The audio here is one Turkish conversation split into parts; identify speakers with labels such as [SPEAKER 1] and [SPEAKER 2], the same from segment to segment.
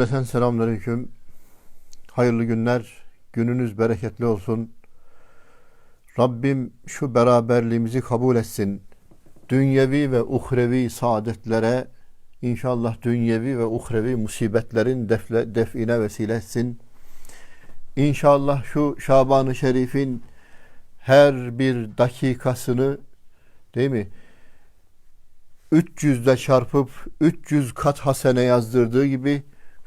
[SPEAKER 1] Efendim selamünaleyküm. Hayırlı günler. Gününüz bereketli olsun. Rabbim şu beraberliğimizi kabul etsin. Dünyevi ve uhrevi saadetlere inşallah dünyevi ve uhrevi musibetlerin defle, define vesile etsin. İnşallah şu Şaban-ı Şerif'in her bir dakikasını değil mi? 300'de çarpıp 300 kat hasene yazdırdığı gibi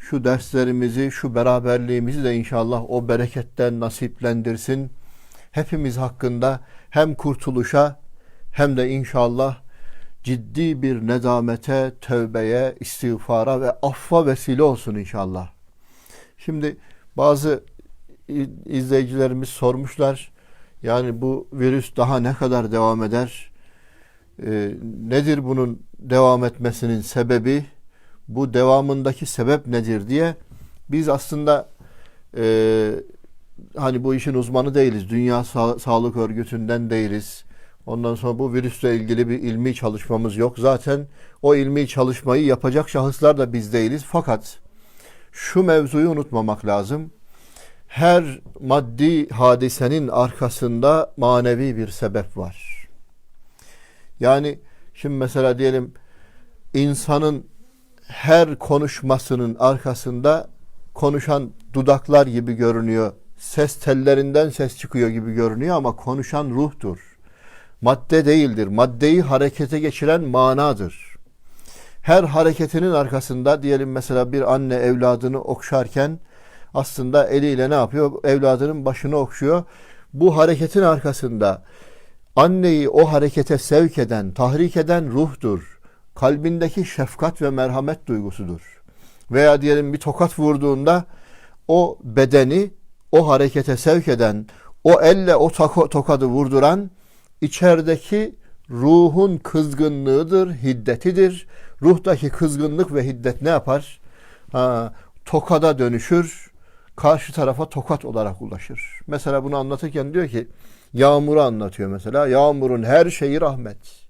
[SPEAKER 1] şu derslerimizi, şu beraberliğimizi de inşallah o bereketten nasiplendirsin. Hepimiz hakkında hem kurtuluşa hem de inşallah ciddi bir nedamete, tövbeye, istiğfara ve affa vesile olsun inşallah. Şimdi bazı izleyicilerimiz sormuşlar. Yani bu virüs daha ne kadar devam eder? Ee, nedir bunun devam etmesinin sebebi? Bu devamındaki sebep nedir diye biz aslında e, hani bu işin uzmanı değiliz. Dünya Sa- Sağlık Örgütü'nden değiliz. Ondan sonra bu virüsle ilgili bir ilmi çalışmamız yok. Zaten o ilmi çalışmayı yapacak şahıslar da biz değiliz. Fakat şu mevzuyu unutmamak lazım. Her maddi hadisenin arkasında manevi bir sebep var. Yani şimdi mesela diyelim insanın her konuşmasının arkasında konuşan dudaklar gibi görünüyor. Ses tellerinden ses çıkıyor gibi görünüyor ama konuşan ruhtur. Madde değildir. Maddeyi harekete geçiren manadır. Her hareketinin arkasında diyelim mesela bir anne evladını okşarken aslında eliyle ne yapıyor? Evladının başını okşuyor. Bu hareketin arkasında anneyi o harekete sevk eden, tahrik eden ruhtur. Kalbindeki şefkat ve merhamet duygusudur. Veya diyelim bir tokat vurduğunda o bedeni o harekete sevk eden, o elle o tokadı vurduran içerideki ruhun kızgınlığıdır, hiddetidir. Ruhtaki kızgınlık ve hiddet ne yapar? Ha, tokada dönüşür, karşı tarafa tokat olarak ulaşır. Mesela bunu anlatırken diyor ki, yağmuru anlatıyor mesela. Yağmurun her şeyi rahmet.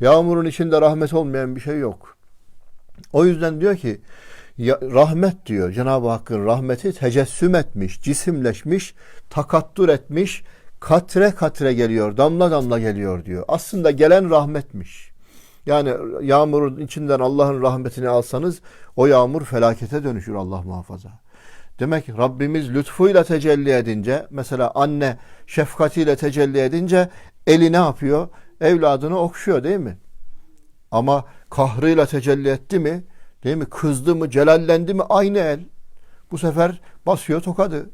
[SPEAKER 1] Yağmurun içinde rahmet olmayan bir şey yok. O yüzden diyor ki, ya, rahmet diyor Cenab-ı Hakk'ın rahmeti tecessüm etmiş, cisimleşmiş, takattur etmiş, katre katre geliyor, damla damla geliyor diyor. Aslında gelen rahmetmiş. Yani yağmurun içinden Allah'ın rahmetini alsanız o yağmur felakete dönüşür Allah muhafaza. Demek ki Rabbimiz lütfuyla tecelli edince mesela anne şefkatiyle tecelli edince eli ne yapıyor? Evladını okşuyor değil mi? Ama kahrıyla tecelli etti mi? Değil mi? Kızdı mı, celallendi mi? Aynı el. Bu sefer basıyor tokadı.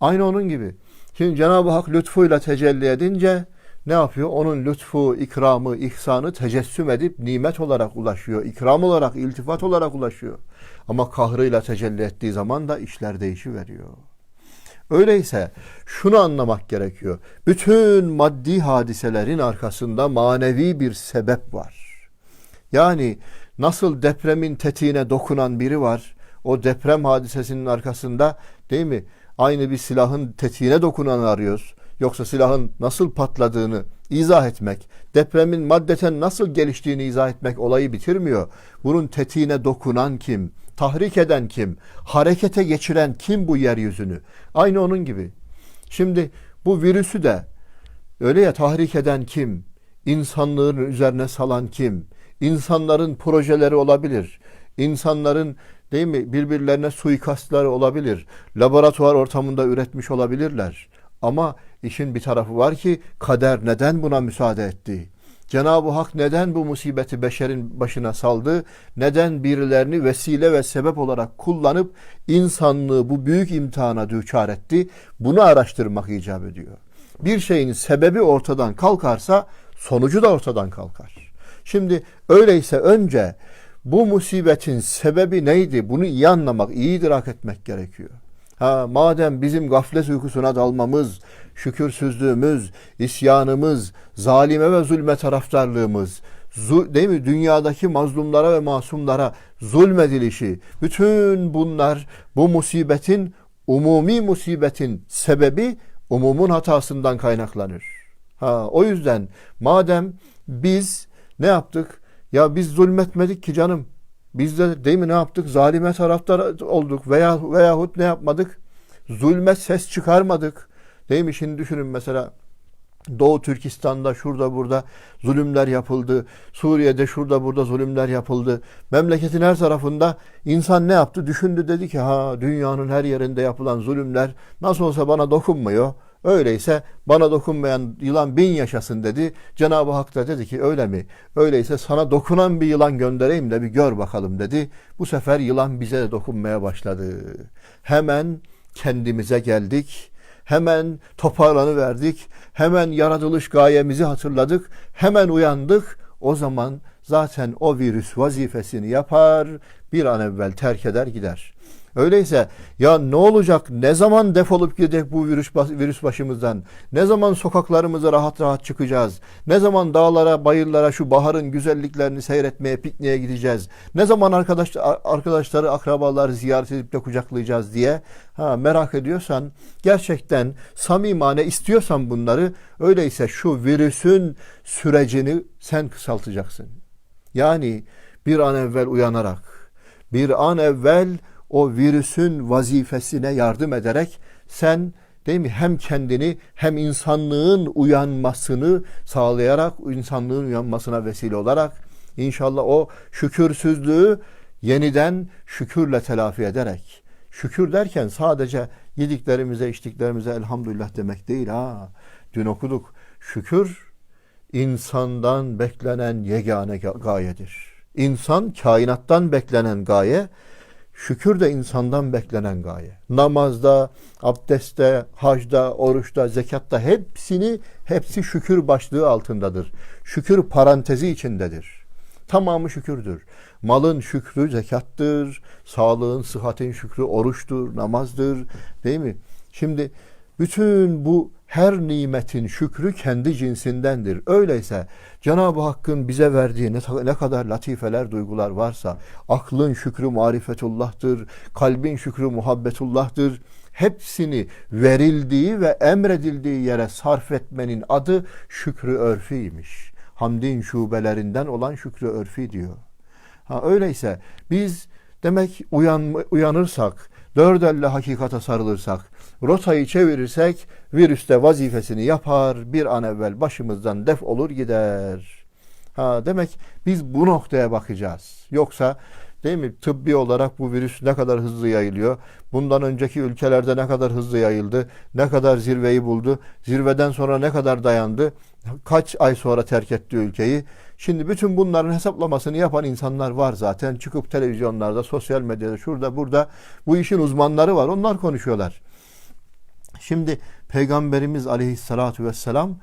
[SPEAKER 1] Aynı onun gibi. Şimdi Cenab-ı Hak lütfuyla tecelli edince ne yapıyor? Onun lütfu, ikramı, ihsanı tecessüm edip nimet olarak ulaşıyor. İkram olarak, iltifat olarak ulaşıyor. Ama kahrıyla tecelli ettiği zaman da işler değişiveriyor. Öyleyse şunu anlamak gerekiyor. Bütün maddi hadiselerin arkasında manevi bir sebep var. Yani nasıl depremin tetiğine dokunan biri var, o deprem hadisesinin arkasında değil mi? Aynı bir silahın tetiğine dokunanı arıyoruz. Yoksa silahın nasıl patladığını izah etmek, depremin maddeten nasıl geliştiğini izah etmek olayı bitirmiyor. Bunun tetiğine dokunan kim? Tahrik eden kim? Harekete geçiren kim bu yeryüzünü? Aynı onun gibi. Şimdi bu virüsü de öyle ya tahrik eden kim? İnsanlığın üzerine salan kim? İnsanların projeleri olabilir. İnsanların değil mi birbirlerine suikastları olabilir. Laboratuvar ortamında üretmiş olabilirler. Ama işin bir tarafı var ki kader neden buna müsaade etti? Cenab-ı Hak neden bu musibeti beşerin başına saldı? Neden birilerini vesile ve sebep olarak kullanıp insanlığı bu büyük imtihana düçar etti? Bunu araştırmak icap ediyor. Bir şeyin sebebi ortadan kalkarsa sonucu da ortadan kalkar. Şimdi öyleyse önce bu musibetin sebebi neydi? Bunu iyi anlamak, iyi idrak etmek gerekiyor. Ha, madem bizim gaflet uykusuna dalmamız, şükürsüzlüğümüz, isyanımız, zalime ve zulme taraftarlığımız, değil mi? Dünyadaki mazlumlara ve masumlara zulmedilişi, bütün bunlar bu musibetin, umumi musibetin sebebi umumun hatasından kaynaklanır. Ha, o yüzden madem biz ne yaptık? Ya biz zulmetmedik ki canım. Biz de değil mi ne yaptık? Zalime taraftar olduk veya veyahut ne yapmadık? Zulme ses çıkarmadık. Değil mi? Şimdi düşünün mesela Doğu Türkistan'da şurada burada zulümler yapıldı. Suriye'de şurada burada zulümler yapıldı. Memleketin her tarafında insan ne yaptı? Düşündü dedi ki ha dünyanın her yerinde yapılan zulümler nasıl olsa bana dokunmuyor. Öyleyse bana dokunmayan yılan bin yaşasın dedi. Cenab-ı Hak da dedi ki öyle mi? Öyleyse sana dokunan bir yılan göndereyim de bir gör bakalım dedi. Bu sefer yılan bize de dokunmaya başladı. Hemen kendimize geldik. Hemen toparlanıverdik. Hemen yaratılış gayemizi hatırladık. Hemen uyandık. O zaman zaten o virüs vazifesini yapar, bir an evvel terk eder gider. Öyleyse ya ne olacak? Ne zaman defolup gidecek bu virüs, virüs başımızdan? Ne zaman sokaklarımıza rahat rahat çıkacağız? Ne zaman dağlara, bayırlara şu baharın güzelliklerini seyretmeye, pikniğe gideceğiz? Ne zaman arkadaş, arkadaşları, akrabaları ziyaret edip de kucaklayacağız diye ha, merak ediyorsan, gerçekten samimane istiyorsan bunları, öyleyse şu virüsün sürecini sen kısaltacaksın. Yani bir an evvel uyanarak, bir an evvel o virüsün vazifesine yardım ederek sen değil mi hem kendini hem insanlığın uyanmasını sağlayarak insanlığın uyanmasına vesile olarak inşallah o şükürsüzlüğü yeniden şükürle telafi ederek şükür derken sadece yediklerimize içtiklerimize elhamdülillah demek değil ha. Dün okuduk. Şükür insandan beklenen yegane gayedir. İnsan kainattan beklenen gaye Şükür de insandan beklenen gaye. Namazda, abdestte, hacda, oruçta, zekatta hepsini hepsi şükür başlığı altındadır. Şükür parantezi içindedir. Tamamı şükürdür. Malın şükrü zekattır, sağlığın, sıhhatin şükrü oruçtur, namazdır. Değil mi? Şimdi bütün bu her nimetin şükrü kendi cinsindendir. Öyleyse Cenab-ı Hakk'ın bize verdiği ne, kadar latifeler, duygular varsa, aklın şükrü marifetullah'tır, kalbin şükrü muhabbetullah'tır. Hepsini verildiği ve emredildiği yere sarf etmenin adı şükrü örfiymiş. Hamdin şubelerinden olan şükrü örfi diyor. Ha öyleyse biz demek uyan, uyanırsak, dört elle hakikate sarılırsak, rotayı çevirirsek virüs de vazifesini yapar, bir an evvel başımızdan def olur gider. Ha demek biz bu noktaya bakacağız. Yoksa değil mi tıbbi olarak bu virüs ne kadar hızlı yayılıyor? Bundan önceki ülkelerde ne kadar hızlı yayıldı? Ne kadar zirveyi buldu? Zirveden sonra ne kadar dayandı? Kaç ay sonra terk etti ülkeyi? Şimdi bütün bunların hesaplamasını yapan insanlar var zaten. Çıkıp televizyonlarda, sosyal medyada, şurada, burada bu işin uzmanları var. Onlar konuşuyorlar. Şimdi Peygamberimiz aleyhissalatu vesselam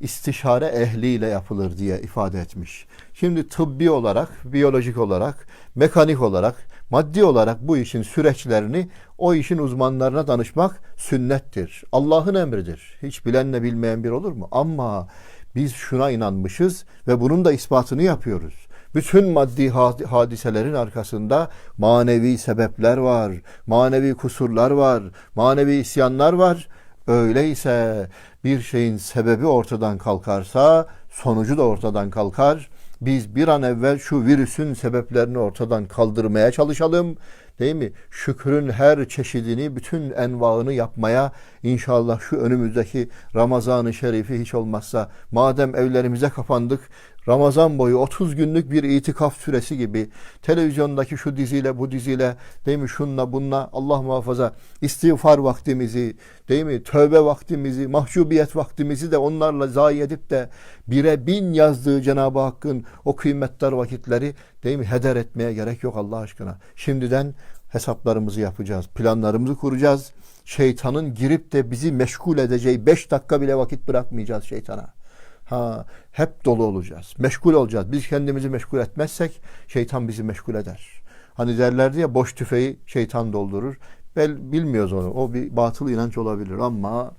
[SPEAKER 1] istişare ehliyle yapılır diye ifade etmiş. Şimdi tıbbi olarak, biyolojik olarak, mekanik olarak, maddi olarak bu işin süreçlerini o işin uzmanlarına danışmak sünnettir. Allah'ın emridir. Hiç bilenle bilmeyen bir olur mu? Ama biz şuna inanmışız ve bunun da ispatını yapıyoruz. Bütün maddi hadiselerin arkasında manevi sebepler var, manevi kusurlar var, manevi isyanlar var. Öyleyse bir şeyin sebebi ortadan kalkarsa sonucu da ortadan kalkar. Biz bir an evvel şu virüsün sebeplerini ortadan kaldırmaya çalışalım. Değil mi? Şükrün her çeşidini, bütün envaını yapmaya inşallah şu önümüzdeki Ramazan-ı Şerif'i hiç olmazsa madem evlerimize kapandık, Ramazan boyu 30 günlük bir itikaf süresi gibi televizyondaki şu diziyle bu diziyle değil mi şunla bunla Allah muhafaza istiğfar vaktimizi değil mi tövbe vaktimizi mahcubiyet vaktimizi de onlarla zayi edip de bire bin yazdığı Cenab-ı Hakk'ın o kıymetli vakitleri değil mi heder etmeye gerek yok Allah aşkına. Şimdiden hesaplarımızı yapacağız, planlarımızı kuracağız. Şeytanın girip de bizi meşgul edeceği beş dakika bile vakit bırakmayacağız şeytana. Ha, hep dolu olacağız. Meşgul olacağız. Biz kendimizi meşgul etmezsek şeytan bizi meşgul eder. Hani derlerdi ya boş tüfeği şeytan doldurur. Bel bilmiyoruz onu. O bir batıl inanç olabilir ama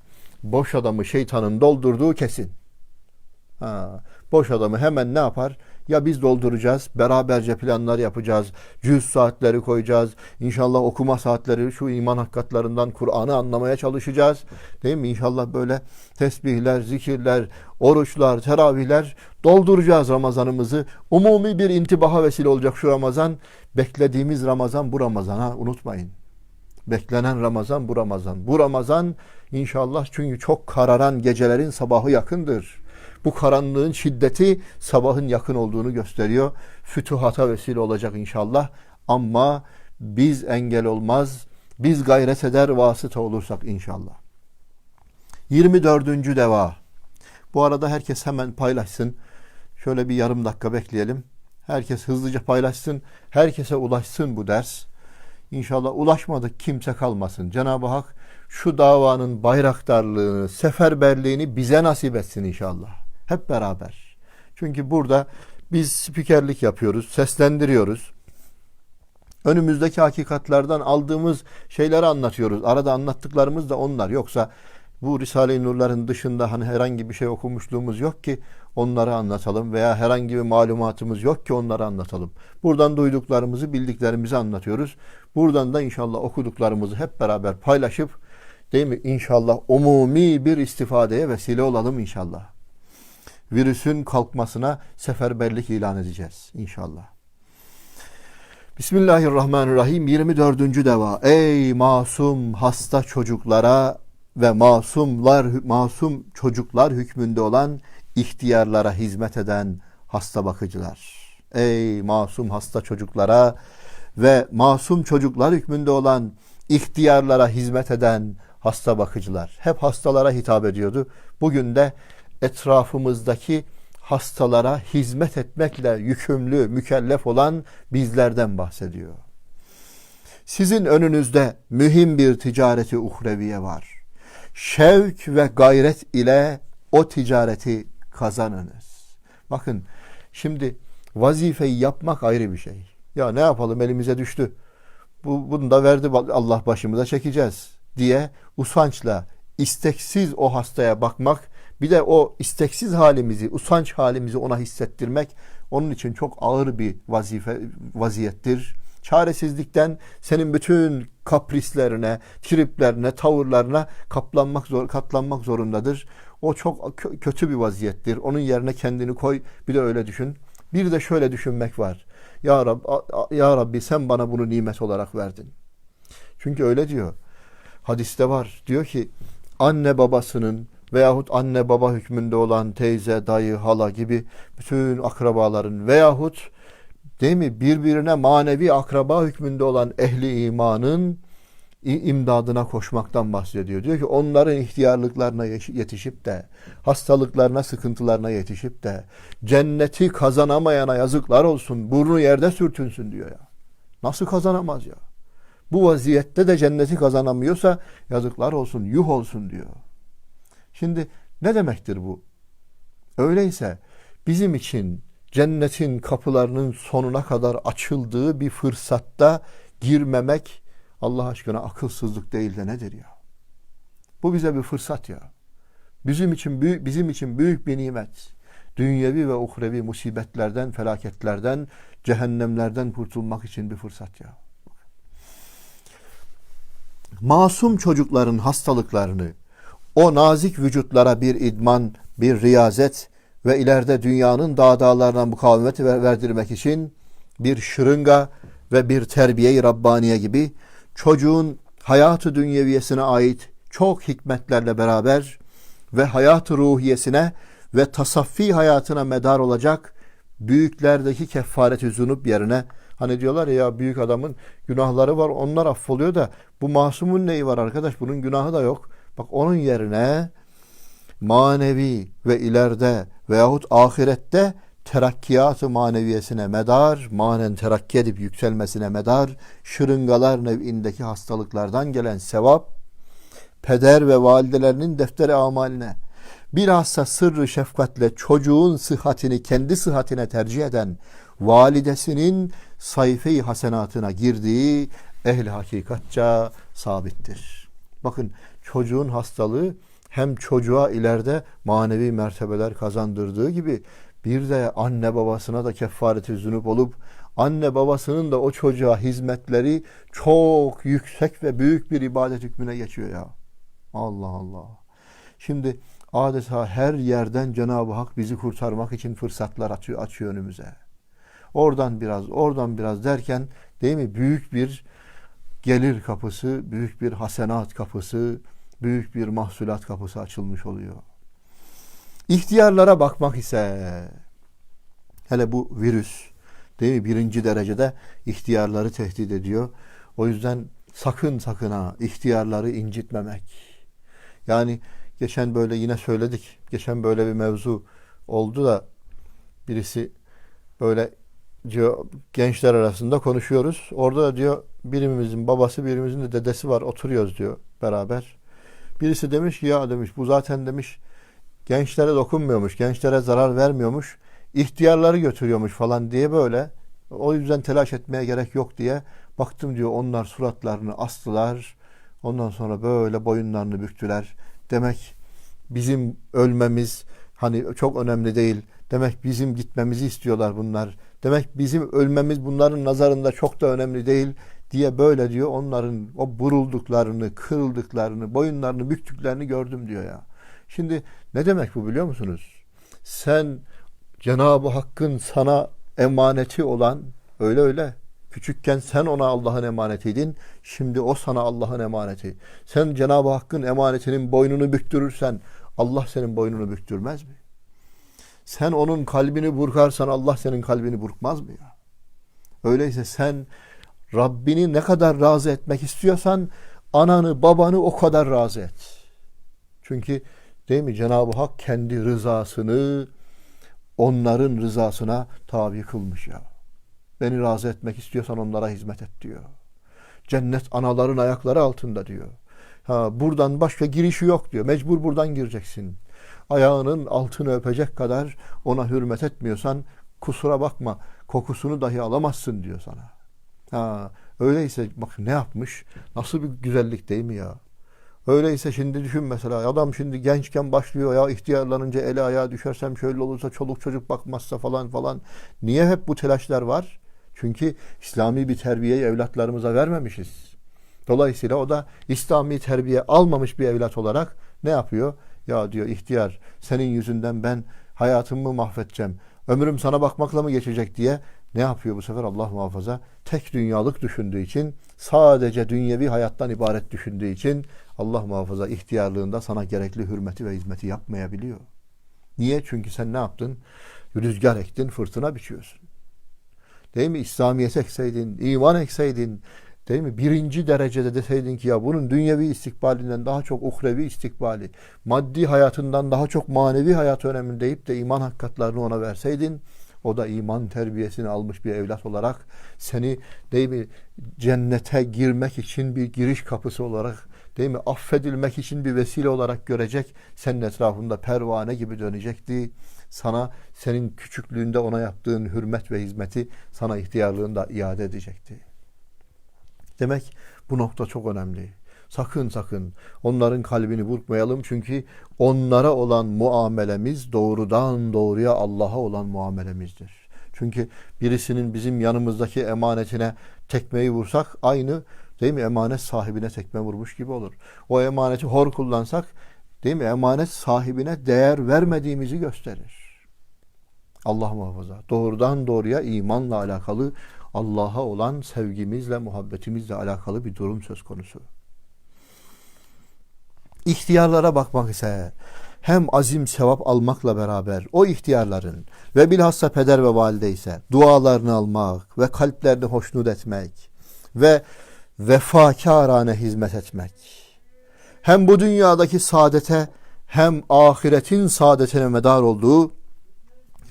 [SPEAKER 1] boş adamı şeytanın doldurduğu kesin. Ha, boş adamı hemen ne yapar? Ya biz dolduracağız, beraberce planlar yapacağız, cüz saatleri koyacağız, inşallah okuma saatleri şu iman hakikatlarından Kur'an'ı anlamaya çalışacağız. Değil mi? İnşallah böyle tesbihler, zikirler, oruçlar, teravihler dolduracağız Ramazanımızı. Umumi bir intibaha vesile olacak şu Ramazan. Beklediğimiz Ramazan bu Ramazan ha unutmayın. Beklenen Ramazan bu Ramazan. Bu Ramazan inşallah çünkü çok kararan gecelerin sabahı yakındır. Bu karanlığın şiddeti sabahın yakın olduğunu gösteriyor. Fütuhata vesile olacak inşallah. Ama biz engel olmaz. Biz gayret eder vasıta olursak inşallah. 24. deva. Bu arada herkes hemen paylaşsın. Şöyle bir yarım dakika bekleyelim. Herkes hızlıca paylaşsın. Herkese ulaşsın bu ders. İnşallah ulaşmadık kimse kalmasın. Cenab-ı Hak şu davanın bayraktarlığını, seferberliğini bize nasip etsin inşallah. Hep beraber. Çünkü burada biz spikerlik yapıyoruz, seslendiriyoruz. Önümüzdeki hakikatlerden aldığımız şeyleri anlatıyoruz. Arada anlattıklarımız da onlar. Yoksa bu Risale-i Nurların dışında hani herhangi bir şey okumuşluğumuz yok ki onları anlatalım veya herhangi bir malumatımız yok ki onları anlatalım. Buradan duyduklarımızı, bildiklerimizi anlatıyoruz. Buradan da inşallah okuduklarımızı hep beraber paylaşıp değil mi? İnşallah umumi bir istifadeye vesile olalım inşallah. Virüsün kalkmasına seferberlik ilan edeceğiz inşallah. Bismillahirrahmanirrahim 24. deva. Ey masum hasta çocuklara ve masumlar masum çocuklar hükmünde olan ihtiyarlara hizmet eden hasta bakıcılar. Ey masum hasta çocuklara ve masum çocuklar hükmünde olan ihtiyarlara hizmet eden hasta bakıcılar. Hep hastalara hitap ediyordu. Bugün de etrafımızdaki hastalara hizmet etmekle yükümlü, mükellef olan bizlerden bahsediyor. Sizin önünüzde mühim bir ticareti uhreviye var. Şevk ve gayret ile o ticareti kazanınız. Bakın şimdi vazifeyi yapmak ayrı bir şey. Ya ne yapalım elimize düştü. Bu, bunu da verdi Allah başımıza çekeceğiz diye usançla isteksiz o hastaya bakmak bir de o isteksiz halimizi, usanç halimizi ona hissettirmek onun için çok ağır bir vazife vaziyettir. Çaresizlikten senin bütün kaprislerine, triplerine, tavırlarına kaplanmak zor, katlanmak zorundadır. O çok kötü bir vaziyettir. Onun yerine kendini koy. Bir de öyle düşün. Bir de şöyle düşünmek var. Ya Rab, ya Rabbi sen bana bunu nimet olarak verdin. Çünkü öyle diyor. Hadiste var. Diyor ki anne babasının veyahut anne baba hükmünde olan teyze, dayı, hala gibi bütün akrabaların veyahut değil mi birbirine manevi akraba hükmünde olan ehli imanın imdadına koşmaktan bahsediyor. Diyor ki onların ihtiyarlıklarına yetişip de hastalıklarına, sıkıntılarına yetişip de cenneti kazanamayana yazıklar olsun, burnu yerde sürtünsün diyor ya. Nasıl kazanamaz ya? Bu vaziyette de cenneti kazanamıyorsa yazıklar olsun, yuh olsun diyor. Şimdi ne demektir bu? Öyleyse bizim için cennetin kapılarının sonuna kadar açıldığı bir fırsatta girmemek Allah aşkına akılsızlık değil de nedir ya? Bu bize bir fırsat ya. Bizim için büyük bizim için büyük bir nimet. Dünyevi ve uhrevi musibetlerden, felaketlerden, cehennemlerden kurtulmak için bir fırsat ya. Masum çocukların hastalıklarını, o nazik vücutlara bir idman, bir riyazet ve ileride dünyanın dağ dağlarına mukavemeti verdirmek için bir şırınga ve bir terbiye-i Rabbaniye gibi çocuğun hayatı dünyeviyesine ait çok hikmetlerle beraber ve hayatı ruhiyesine ve tasaffi hayatına medar olacak büyüklerdeki kefareti zunup yerine hani diyorlar ya büyük adamın günahları var onlar affoluyor da bu masumun neyi var arkadaş bunun günahı da yok. Bak onun yerine manevi ve ileride veyahut ahirette terakkiyat-ı maneviyesine medar, manen terakki edip yükselmesine medar, şırıngalar nevindeki hastalıklardan gelen sevap, peder ve validelerinin defteri amaline, bilhassa sırrı şefkatle çocuğun sıhhatini kendi sıhhatine tercih eden validesinin sayfe-i hasenatına girdiği ehli hakikatça sabittir. Bakın çocuğun hastalığı hem çocuğa ileride manevi mertebeler kazandırdığı gibi bir de anne babasına da kefareti zünüp olup anne babasının da o çocuğa hizmetleri çok yüksek ve büyük bir ibadet hükmüne geçiyor ya. Allah Allah. Şimdi adeta her yerden Cenab-ı Hak bizi kurtarmak için fırsatlar atıyor, açıyor önümüze. Oradan biraz, oradan biraz derken değil mi? Büyük bir gelir kapısı, büyük bir hasenat kapısı, büyük bir mahsulat kapısı açılmış oluyor. İhtiyarlara bakmak ise hele bu virüs değil mi? Birinci derecede ihtiyarları tehdit ediyor. O yüzden sakın sakın ha ihtiyarları incitmemek. Yani geçen böyle yine söyledik. Geçen böyle bir mevzu oldu da birisi böyle diyor gençler arasında konuşuyoruz. Orada da diyor birimizin babası birimizin de dedesi var oturuyoruz diyor beraber. Birisi demiş ki ya demiş bu zaten demiş gençlere dokunmuyormuş, gençlere zarar vermiyormuş, ihtiyarları götürüyormuş falan diye böyle. O yüzden telaş etmeye gerek yok diye baktım diyor onlar suratlarını astılar. Ondan sonra böyle boyunlarını büktüler. Demek bizim ölmemiz hani çok önemli değil. Demek bizim gitmemizi istiyorlar bunlar. Demek bizim ölmemiz bunların nazarında çok da önemli değil diye böyle diyor. Onların o burulduklarını, kırıldıklarını, boyunlarını büktüklerini gördüm diyor ya. Şimdi ne demek bu biliyor musunuz? Sen Cenab-ı Hakk'ın sana emaneti olan öyle öyle Küçükken sen ona Allah'ın emanetiydin. Şimdi o sana Allah'ın emaneti. Sen Cenab-ı Hakk'ın emanetinin boynunu büktürürsen Allah senin boynunu büktürmez mi? Sen onun kalbini burkarsan Allah senin kalbini burkmaz mı ya? Öyleyse sen Rabbini ne kadar razı etmek istiyorsan ananı babanı o kadar razı et. Çünkü değil mi Cenab-ı Hak kendi rızasını onların rızasına tabi kılmış ya. Beni razı etmek istiyorsan onlara hizmet et diyor. Cennet anaların ayakları altında diyor. Ha, buradan başka girişi yok diyor. Mecbur buradan gireceksin. Ayağının altını öpecek kadar ona hürmet etmiyorsan kusura bakma kokusunu dahi alamazsın diyor sana. Ha, öyleyse bak ne yapmış? Nasıl bir güzellik değil mi ya? Öyleyse şimdi düşün mesela adam şimdi gençken başlıyor ya ihtiyarlanınca eli ayağa düşersem şöyle olursa çoluk çocuk bakmazsa falan falan. Niye hep bu telaşlar var? Çünkü İslami bir terbiyeyi evlatlarımıza vermemişiz. Dolayısıyla o da İslami terbiye almamış bir evlat olarak ne yapıyor? Ya diyor ihtiyar senin yüzünden ben hayatımı mahvedeceğim. Ömrüm sana bakmakla mı geçecek diye ne yapıyor bu sefer Allah muhafaza? Tek dünyalık düşündüğü için, sadece dünyevi hayattan ibaret düşündüğü için Allah muhafaza ihtiyarlığında sana gerekli hürmeti ve hizmeti yapmayabiliyor. Niye? Çünkü sen ne yaptın? Rüzgar ektin, fırtına biçiyorsun. Değil mi? İslamiyet ekseydin, iman ekseydin, değil mi? Birinci derecede deseydin ki ya bunun dünyevi istikbalinden daha çok uhrevi istikbali, maddi hayatından daha çok manevi hayat önemli deyip de iman hakikatlerini ona verseydin, o da iman terbiyesini almış bir evlat olarak seni değil mi cennete girmek için bir giriş kapısı olarak değil mi affedilmek için bir vesile olarak görecek. Senin etrafında pervane gibi dönecekti sana senin küçüklüğünde ona yaptığın hürmet ve hizmeti sana ihtiyarlığında iade edecekti. Demek bu nokta çok önemli. Sakın sakın onların kalbini burkmayalım çünkü onlara olan muamelemiz doğrudan doğruya Allah'a olan muamelemizdir. Çünkü birisinin bizim yanımızdaki emanetine tekmeyi vursak aynı değil mi emanet sahibine tekme vurmuş gibi olur. O emaneti hor kullansak değil mi emanet sahibine değer vermediğimizi gösterir. Allah muhafaza. Doğrudan doğruya imanla alakalı Allah'a olan sevgimizle, muhabbetimizle alakalı bir durum söz konusu. İhtiyarlara bakmak ise hem azim sevap almakla beraber o ihtiyarların ve bilhassa peder ve valide ise dualarını almak ve kalplerini hoşnut etmek ve vefakarane hizmet etmek. Hem bu dünyadaki saadete hem ahiretin saadetine medar olduğu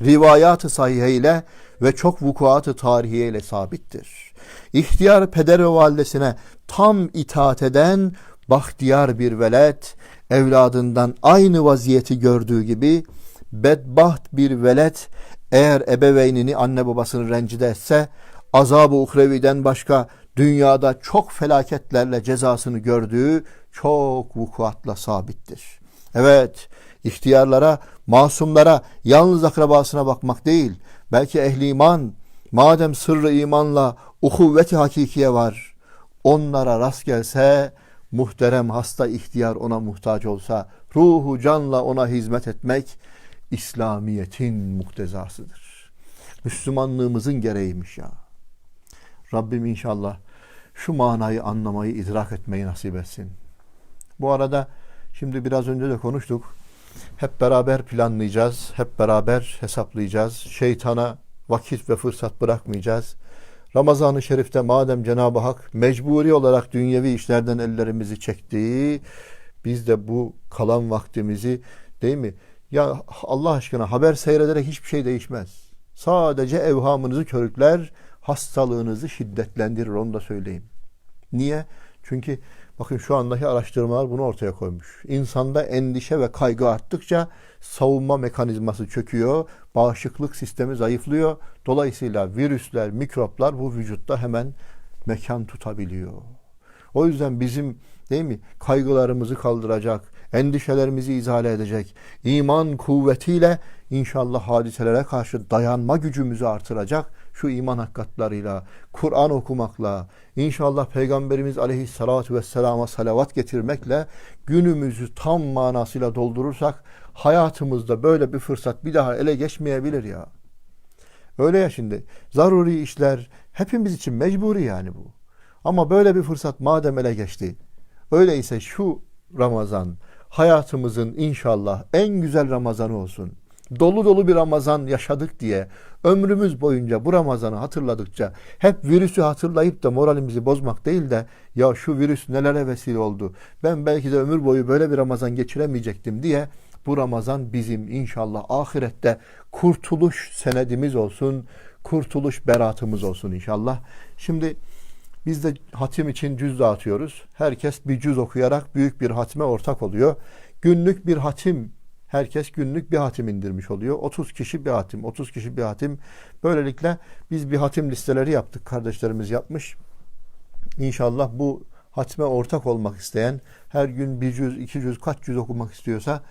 [SPEAKER 1] rivayat-ı sahihe ve çok vukuat-ı tarihiye ile sabittir. İhtiyar peder ve validesine tam itaat eden bahtiyar bir velet, evladından aynı vaziyeti gördüğü gibi bedbaht bir velet eğer ebeveynini anne babasını rencide etse azab-ı uhreviden başka dünyada çok felaketlerle cezasını gördüğü çok vukuatla sabittir. Evet, ihtiyarlara, masumlara, yalnız akrabasına bakmak değil. Belki ehli iman, madem sırrı imanla uhuvveti hakikiye var. Onlara rast gelse, muhterem hasta ihtiyar ona muhtaç olsa, ruhu canla ona hizmet etmek, İslamiyet'in muktezasıdır. Müslümanlığımızın gereğiymiş ya. Rabbim inşallah şu manayı anlamayı, idrak etmeyi nasip etsin. Bu arada şimdi biraz önce de konuştuk. Hep beraber planlayacağız, hep beraber hesaplayacağız. Şeytana vakit ve fırsat bırakmayacağız. Ramazan-ı Şerif'te madem Cenab-ı Hak mecburi olarak dünyevi işlerden ellerimizi çekti, biz de bu kalan vaktimizi değil mi? Ya Allah aşkına haber seyrederek hiçbir şey değişmez. Sadece evhamınızı körükler, hastalığınızı şiddetlendirir onu da söyleyeyim. Niye? Çünkü bakın şu andaki araştırmalar bunu ortaya koymuş. İnsanda endişe ve kaygı arttıkça savunma mekanizması çöküyor, bağışıklık sistemi zayıflıyor. Dolayısıyla virüsler, mikroplar bu vücutta hemen mekan tutabiliyor. O yüzden bizim değil mi kaygılarımızı kaldıracak, endişelerimizi izale edecek, iman kuvvetiyle inşallah hadiselere karşı dayanma gücümüzü artıracak şu iman hakikatlarıyla, Kur'an okumakla, inşallah Peygamberimiz aleyhissalatu vesselama salavat getirmekle günümüzü tam manasıyla doldurursak hayatımızda böyle bir fırsat bir daha ele geçmeyebilir ya. Öyle ya şimdi zaruri işler hepimiz için mecburi yani bu. Ama böyle bir fırsat madem ele geçti. Öyleyse şu Ramazan hayatımızın inşallah en güzel Ramazanı olsun. Dolu dolu bir Ramazan yaşadık diye ömrümüz boyunca bu Ramazan'ı hatırladıkça hep virüsü hatırlayıp da moralimizi bozmak değil de ya şu virüs nelere vesile oldu. Ben belki de ömür boyu böyle bir Ramazan geçiremeyecektim diye bu Ramazan bizim inşallah ahirette kurtuluş senedimiz olsun. Kurtuluş beratımız olsun inşallah. Şimdi biz de hatim için cüz dağıtıyoruz. Herkes bir cüz okuyarak büyük bir hatime ortak oluyor. Günlük bir hatim herkes günlük bir hatim indirmiş oluyor. 30 kişi bir hatim, 30 kişi bir hatim. Böylelikle biz bir hatim listeleri yaptık. Kardeşlerimiz yapmış. İnşallah bu hatime ortak olmak isteyen, her gün bir cüz, iki cüz, kaç cüz okumak istiyorsa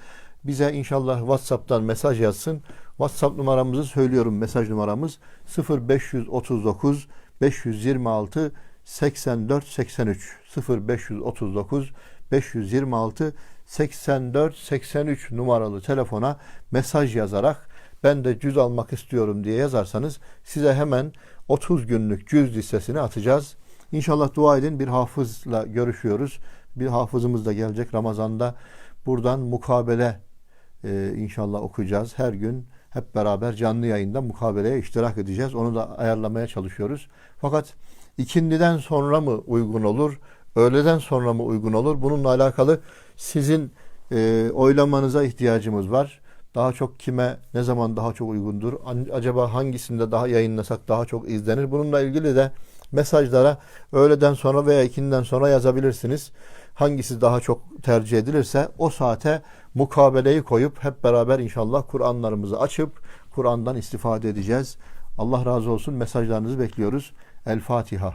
[SPEAKER 1] bize inşallah WhatsApp'tan mesaj yazsın. WhatsApp numaramızı söylüyorum. Mesaj numaramız 0539 526 84 83 0539 526 84 83 numaralı telefona mesaj yazarak ben de cüz almak istiyorum diye yazarsanız size hemen 30 günlük cüz listesini atacağız. İnşallah dua edin bir hafızla görüşüyoruz. Bir hafızımız da gelecek Ramazan'da. Buradan mukabele e, inşallah okuyacağız. Her gün hep beraber canlı yayında mukabeleye iştirak edeceğiz. Onu da ayarlamaya çalışıyoruz. Fakat ikindiden sonra mı uygun olur, öğleden sonra mı uygun olur? Bununla alakalı sizin e, oylamanıza ihtiyacımız var. Daha çok kime, ne zaman daha çok uygundur? Acaba hangisinde daha yayınlasak daha çok izlenir? Bununla ilgili de mesajlara öğleden sonra veya ikinden sonra yazabilirsiniz. Hangisi daha çok tercih edilirse o saate mukabeleyi koyup hep beraber inşallah Kur'anlarımızı açıp Kur'an'dan istifade edeceğiz. Allah razı olsun mesajlarınızı bekliyoruz. El Fatiha.